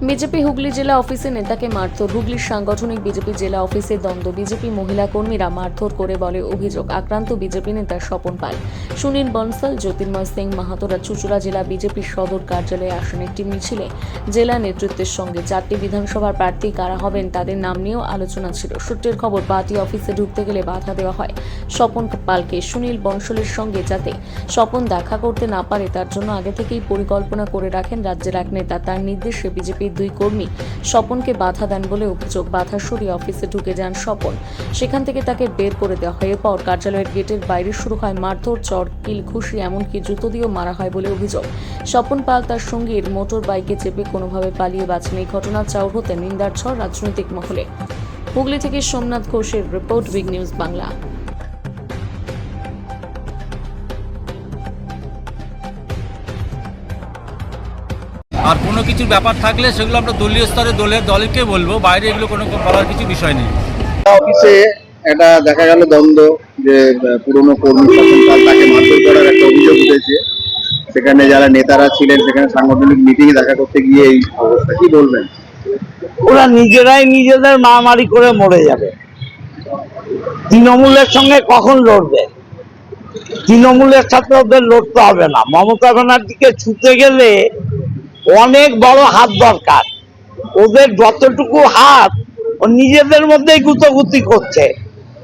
BJP Hooghly জেলা অফিসে নেতাকে মারধর। হুগলির সাংগঠনিক বিজেপি জেলা অফিসে দ্বন্দ্ব। বিজেপি মহিলা কর্মীরা মারধর করে বলে অভিযোগ। আক্রান্ত বিজেপি নেতা স্বপন পাল। সুনীল বনসাল, জ্যোতির্ময় সিং মাহাতোরা চুচুড়া জেলা বিজেপির সদর কার্যালয়ে আসেন একটি মিছিলে। জেলা নেতৃত্বের সঙ্গে চারটি বিধানসভার প্রার্থী কারা হবেন তাদের নাম নিয়েও আলোচনা ছিল। সূত্রের খবর, পার্টি অফিসে ঢুকতে গেলে বাধা দেওয়া হয় স্বপন পালকে। সুনীল বনসলের সঙ্গে যাতে স্বপন দেখা করতে না পারে তার জন্য আগে থেকেই পরিকল্পনা করে রাখেন রাজ্যের এক নেতা। তার নির্দেশে বিজেপির দুই কর্মী স্বপনকে বাধা দেন বলে অভিযোগ। বাধা সরিয়ে অফিসে ঢুকে যান স্বপন। সেখান থেকে তাকে বের করে দেওয়া হয়। এরপর কার্যালয়ের গেটের বাইরে শুরু হয় মারধর, চর, কিল, ঘুষি, এমনকি জুতো দিয়েও মারা হয় বলে অভিযোগ। স্বপন পাল তার সঙ্গীর মোটর বাইকে চেপে কোনোভাবে পালিয়ে বাঁচেন। এই ঘটনার চাউর হতে নিন্দার ঝড় রাজনৈতিক মহলে। হুগলি থেকে সোমনাথ ঘোষের রিপোর্ট, বিগ নিউজ বাংলা। কোনো কিছুর ব্যাপার থাকলে সেগুলো আমরা দলীয় স্তরে দলের দলকে বলব। বাইরে এগুলো কোনো বলার কিছু বিষয় নেই। অফিসে এটা দেখা গেল দ্বন্দ্ব যে পুরনো কর্মী শাসনকাল তাকে মারধর করার একটা অভিযোগ উঠেছে। সেখানে যারা নেতারা ছিলেন সেখানে সাংগঠনিক মিটিং দেখা করতে গিয়ে এই অবস্থা কি বলবেন? ওরা নিজেরাই নিজেদের মারামারি করে মরে যাবে। তৃণমূলের সঙ্গে কখন লড়বে? তৃণমূলের সাথে ওদের লড়তে হবে না। মমতা ব্যানার্জিকে ছুতে গেলে অনেক বড় হাত দরকার। ওদের যতটুকু হাত ও নিজেদের মধ্যেই গুতগুতি করছে।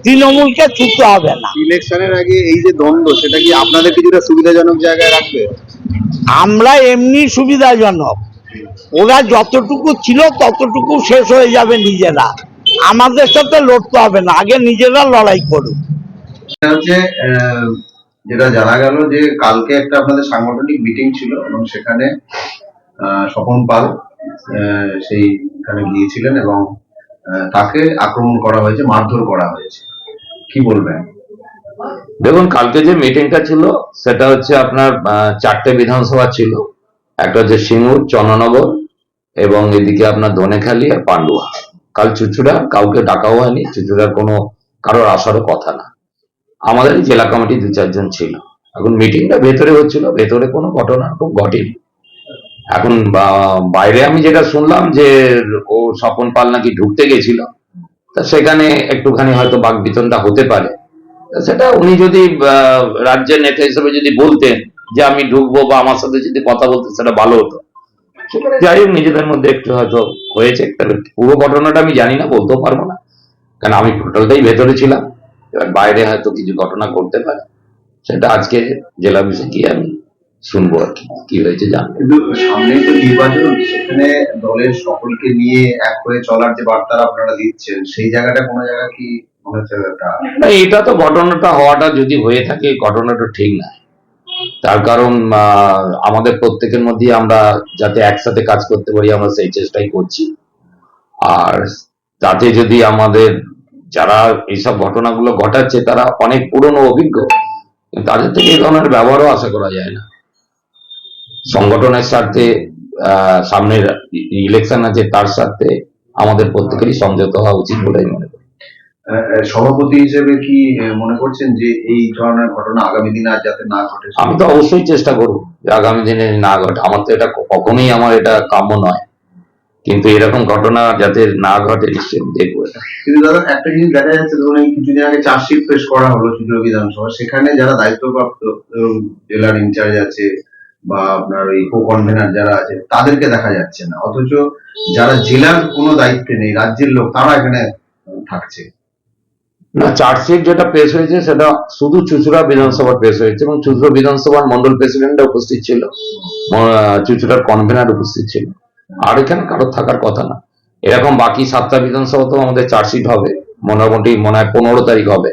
তৃণমূলকে ছুটতে হবে না। ইলেকশনের আগে এই যে দ্বন্দ্ব সেটা কি আপনাদের কিছুটা সুবিধাজনক জায়গায় রাখবে? আমরা এমনি সুবিধাজনক। ওরা যতটুকু ছিল ততটুকু শেষ হয়ে যাবে নিজেরা। আমাদের সাথে লড়তে হবে না আগে নিজেরা লড়াই করুক। যেটা জানা গেল যে কালকে একটা আপনাদের সাংগঠনিক মিটিং ছিল এবং সেখানে স্বপন পাল সেইখানে গিয়েছিলেন এবং তাকে আক্রমণ করা হয়েছে, মারধর করা হয়েছে। কি বলবেন? দেখুন, কালকে যে মিটিংটা ছিল, সেটা হচ্ছে আপনার চারটে বিধানসভা ছিল। একটা হচ্ছে সিঙ্গুর, চন্দ্রনগর এবং এদিকে আপনার ধনেখালি আর পান্ডুয়া। কাল চুচুড়া, কাউকে ডাকাও হয়নি, চুচুড়ার কোনো কারোর আসারও কথা না। আমাদের জেলা কমিটি দু চারজন ছিল। এখন মিটিংটা ভেতরে হচ্ছিল, ভেতরে কোনো ঘটনা খুব ঘটেনি। এখন বাইরে আমি যেটা শুনলাম যে ও স্বপন পাল নাকি ঢুকতে গেছিল, তা সেখানে একটুখানি হয়তো বাগবিতনটা হতে পারে। সেটা উনি যদি রাজ্যের নেতা হিসেবে যদি বলতেন যে আমি ঢুকবো বা আমার সাথে যদি কথা বলতেন, সেটা ভালো হতো। যাই হোক, নিজেদের মধ্যে একটু হয়তো হয়েছে। তবে পুরো ঘটনাটা আমি জানি না, বলতেও পারব না। কারণ আমি টোটালটাই ভেতরে ছিলাম। এবার বাইরে হয়তো কিছু ঘটনা করতে পারে। সেটা আজকে জেলা অফিসে গিয়ে আমি শুনব আর কি কি হয়েছে জানব কিন্তু সামনেই তো নির্বাচন সেখানে দলের সকলকে নিয়ে এক হয়ে চলার যে বার্তা আপনারা দিচ্ছেন সেই জায়গাটা কোনো জায়গা কি এটা তো ঘটনাটা হওয়াটা যদি হয়ে থাকে ঘটনাটা ঠিক না তার কারণ আমাদের প্রত্যেকের মধ্যে আমরা যাতে একসাথে কাজ করতে পারি আমরা সেই চেষ্টাই করছি। আর তাতে যদি আমাদের যারা এইসব ঘটনাগুলো ঘটাচ্ছে তারা অনেক পুরনো অভিজ্ঞ। তাদের থেকে এই ধরনের ব্যবহারও আশা করা যায় না। সংগঠনের স্বার্থে আহ, সামনের ইলেকশন আছে তার স্বার্থে আমাদের প্রত্যেকেরই সংযত হওয়া উচিত বলে আমি মনে করি। সভাপতি হিসেবে কি মনে করছেন যে এই ধরনের ঘটনা আগামী দিনে আর যাতে না ঘটে? আমি তো অবশ্যই চেষ্টা করব যে আগামী দিনে না ঘটে। আমার তো এটা কখনোই আমার এটা কাম্য নয়। কিন্তু এরকম ঘটনা যাতে না ঘটে নিশ্চয়ই দেখব এটা। কিন্তু দাদা একটা জিনিস দেখা যাচ্ছে ধরুন এই কিছুদিন আগে চার্জশিট পেশ করা হলো চুচুড়া বিধানসভা। সেখানে যারা দায়িত্বপ্রাপ্ত জেলার ইনচার্জ আছে বা আপনার ওই কনভেনার যারা আছে, তাদেরকে দেখা যাচ্ছে না। অথচ যারা জেলার কোনো দায়িত্বে নেই, রাজ্যের লোক, তারা এখানে থাকছে। না চার্জশিট যেটা পেশ হয়েছে, সেটা শুধু চুচুড়া বিধানসভার পেশ হয়েছে এবং চুচুড়া বিধানসভার মন্ডল প্রেসিডেন্টরা উপস্থিত ছিল। চুচুড়ার কনভেনার উপস্থিত ছিল। আর এখানে কারোর থাকার কথা না। এরকম বাকি সাতটা বিধানসভা তো আমাদের চার্জশিট হবে। মোটামুটি মনে হয় পনেরো তারিখ হবে।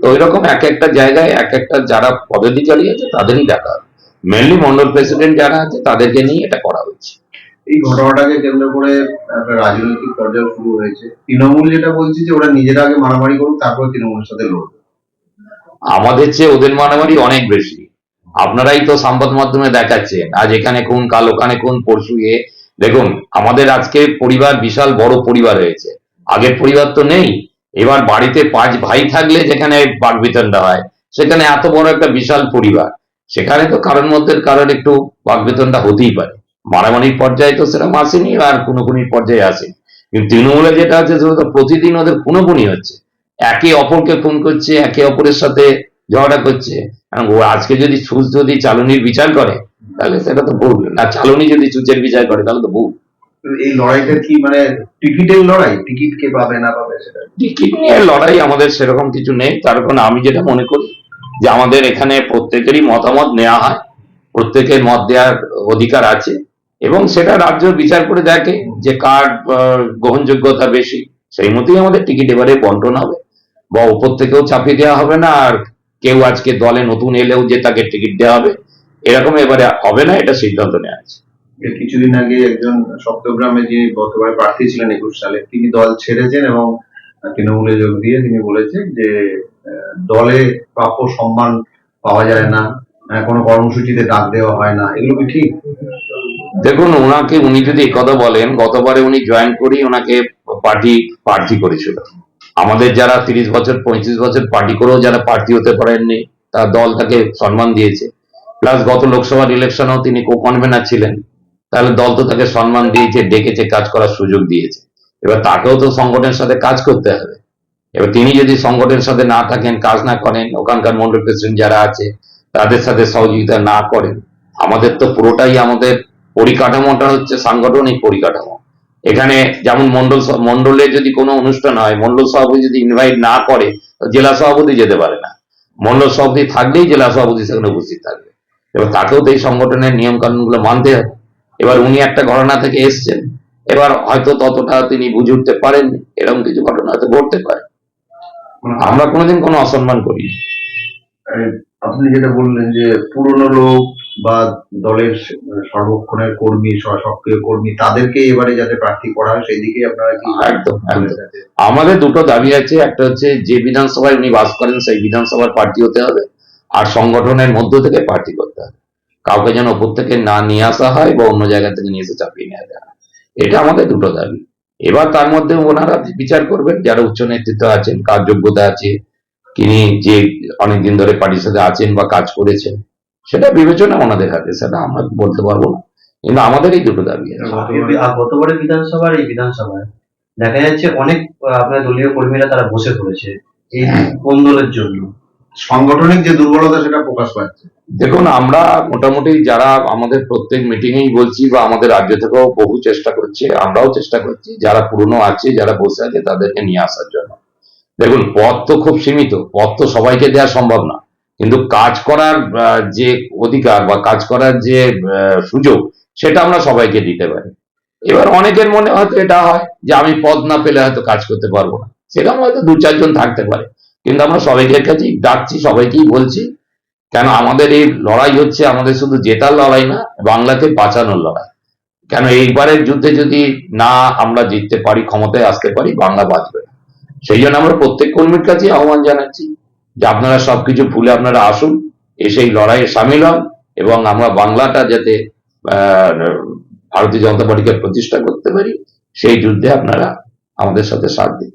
তো ওইরকম এক একটা জায়গায় এক একটা যারা পদাধিকারী আছে তাদেরই দেখা মেনলি মন্ডল প্রেসিডেন্ট যারা আছে তাদেরকে নিয়ে এটা করা হচ্ছে এই ঘটনাটাকে কেন্দ্র করে একটা রাজনৈতিক পর্যায়ে শুরু হয়েছে। তৃণমূল যেটা বলছে যে ওরা নিজেরা আগে মারামারি করুক তারপরে তৃণমূলের সাথে লড়বে। আমাদের চেয়ে ওদের মারামারি অনেক বেশি। আপনারাই তো সংবাদ মাধ্যমে দেখাচ্ছেন আজ এখানে কোন কাল ওখানে কোন পরশু এ। দেখুন আমাদের আজকে পরিবার বিশাল বড় পরিবার হয়েছে। আগের পরিবার তো নেই। এবার বাড়িতে পাঁচ ভাই থাকলে যেখানে বাগবিতনটা হয় সেখানে এত বড় একটা বিশাল পরিবার। সেখানে তো কারোর মধ্যে কারোর একটু বাগবিতনটা হতেই পারে। মারামারির পর্যায়ে তো সেরকম আসেনি আর খুনোখুনির পর্যায়ে আসে। কিন্তু তৃণমূলে যেটা আছে সেটা তো প্রতিদিন ওদের খুনোখুনি হচ্ছে। একে অপরকে খুন করছে একে অপরের সাথে ঝগড়া করছে। কারণ ও আজকে যদি সুচ যদি চালনির বিচার করে তাহলে সেটা তো ভুল। আর চালনি যদি সুচের বিচার করে তাহলে তো ভুল। এই লড়াইটা কি মানে টিকিটের লড়াই? টিকিট কে পাবে না পাবে সেটা? টিকিট নিয়ে লড়াই আমাদের সেরকম কিছু নেই। তার কারণ আমি যেটা মনে করি যে আমাদের এখানে প্রত্যেকেরই মতামত নেওয়া হয়, প্রত্যেকের মত দেওয়ার অধিকার আছে এবং সেটা রাজ্য বিচার করে দেখে যে কার গ্রহণযোগ্যতা বেশি। সেই মতোই আমাদের টিকিট এবারে বন্টন হবে বা উপর থেকেও চাপিয়ে দেওয়া হবে না আর কেউ আজকে দলে নতুন এলেও যে তাকে টিকিট দেওয়া হবে, এরকম এবারে হবে না, এটা সিদ্ধান্ত নেওয়া আছে। কিছুদিন আগে একজন সপ্তগ্রামে যিনি গতবার প্রার্থী ছিলেন একুশ সালে, তিনি দল ছেড়েছেন এবং তৃণমূলে যোগ দিয়ে তিনি বলেছেন যে দলে প্রাপ্য সম্মান পাওয়া যায় না কোনো কর্মসূচিতে ডাক দেওয়া হয় না, এগুলো কি ঠিক? দেখুন, ওনাকে, উনি যদি কথা বলেন, গতবারে উনি জয়েন করেই ওনাকে পার্টি প্রার্থী করেছিল। আমাদের যারা তিরিশ বছর, পঁয়ত্রিশ বছর পার্টি করেও যারা প্রার্থী হতে পারেননি, তার দল তাকে সম্মান দিয়েছে। প্লাস গত লোকসভার ইলেকশনেও তিনি কো কনভেনার ছিলেন। তাহলে দল তো তাকে সম্মান দিয়েছে, ডেকেছে, কাজ করার সুযোগ দিয়েছে। এবার তাকেও তো সংগঠনের সাথে কাজ করতে হবে। এবার তিনি যদি সংগঠনের সাথে না থাকেন, কাজ না করেন, ওখানকার মন্ডল প্রেসিডেন্ট যারা আছে, তাদের সাথে সহযোগিতা না করেন, আমাদের তো পুরোটাই আমাদের পরিকাঠামোটা হচ্ছে সাংগঠনিক পরিকাঠামো। এখানে যেমন মন্ডল মন্ডলে যদি কোনো অনুষ্ঠান হয়, মন্ডল সভাপতি যদি ইনভাইট না করে জেলা সভাপতি যেতে পারে না। মন্ডল সভাপতি থাকলেই জেলা সভাপতি সেখানে উপস্থিত থাকবে। এবার তাকেও তো এই সংগঠনের নিয়ম কানুনগুলো মানতে হবে। এবার উনি একটা ঘটনা থেকে এসছেন। এবার হয়তো ততটা তিনি বুঝে উঠতে পারেননি। এরকম কিছু ঘটনা হয়তো ঘটতে পারে। আমরা কোনোদিন কোনো অসম্মান আহ, আপনি যেটা বললেন যে পুরনো লোক বা দলের সর্বক্ষণের কর্মী সক্রিয় কর্মী তাদেরকে এবারে যাতে প্রার্থী করা হয় সেই দিকে আপনারা কি একদম? আমাদের দুটো দাবি আছে। একটা হচ্ছে যে বিধানসভায় উনি বাস করেন সেই বিধানসভার প্রার্থী হতে হবে। আর সংগঠনের মধ্য থেকে প্রার্থী করতে হবে। কাউকে যেন ওপর থেকে না নিয়ে আসা হয় বা অন্য জায়গা থেকে নিয়ে এসে চাপিয়ে নেওয়া যায়। এটা আমাদের দুটো দাবি। এবার তার মধ্যে ওনারা বিচার করবেন যারা উচ্চ নেতৃত্ব আছেন কার যোগ্যতা আছে তিনি যে অনেকদিন ধরে পার্টির সাথে আছেন বা কাজ করেছেন সেটা বিবেচনা ওনাদের হাতে সেটা আমরা বলতে পারব না। কিন্তু আমাদের এই দুটো দাবি গতবারের বিধানসভার এই বিধানসভায় দেখা যাচ্ছে অনেক আপনার দলীয় কর্মীরা তারা বসে পড়েছে এই কোন্দলের জন্য। সাংগঠনিক যে দুর্বলতা সেটা প্রকাশ পাচ্ছে। দেখুন, আমরা মোটামুটি যারা আমাদের প্রত্যেক মিটিংয়েই বলছি বা আমাদের রাজ্য থেকেও বহু চেষ্টা করছে, আমরাও চেষ্টা করছি, যারা পুরনো আছে, যারা বসে আছে, তাদেরকে নিয়ে আসার জন্য। দেখুন, পথ তো খুব সীমিত, পথ তো সবাইকে দেওয়া সম্ভব না। কিন্তু কাজ করার যে অধিকার বা কাজ করার যে সুযোগ, সেটা আমরা সবাইকে দিতে পারি। এবার অনেকের মনে হয়তো এটা হয় যে আমি পদ না পেলে হয়তো কাজ করতে পারব না। সেরকম হয়তো দু চারজন থাকতে পারে। কিন্তু আমরা সবাইকে কাছেই ডাকছি, সবাইকেই বলছি, কেন আমাদের এই লড়াই হচ্ছে আমাদের শুধু জেতার লড়াই না, বাংলাকে বাঁচানোর লড়াই। কেন এইবারের যুদ্ধে যদি না আমরা জিততে পারি, ক্ষমতায় আসতে পারি, বাংলা বাঁচবে না। সেই জন্য আমরা প্রত্যেক কর্মীর কাছে আহ্বান জানাচ্ছি যে আপনারা সবকিছু ভুলে আপনারা আসুন, এসে এই লড়াইয়ে সামিল হন এবং আমরা বাংলাটা যাতে ভারতীয় জনতা পার্টিকে প্রতিষ্ঠা করতে পারি, সেই যুদ্ধে আপনারা আমাদের সাথে সাথ দিন।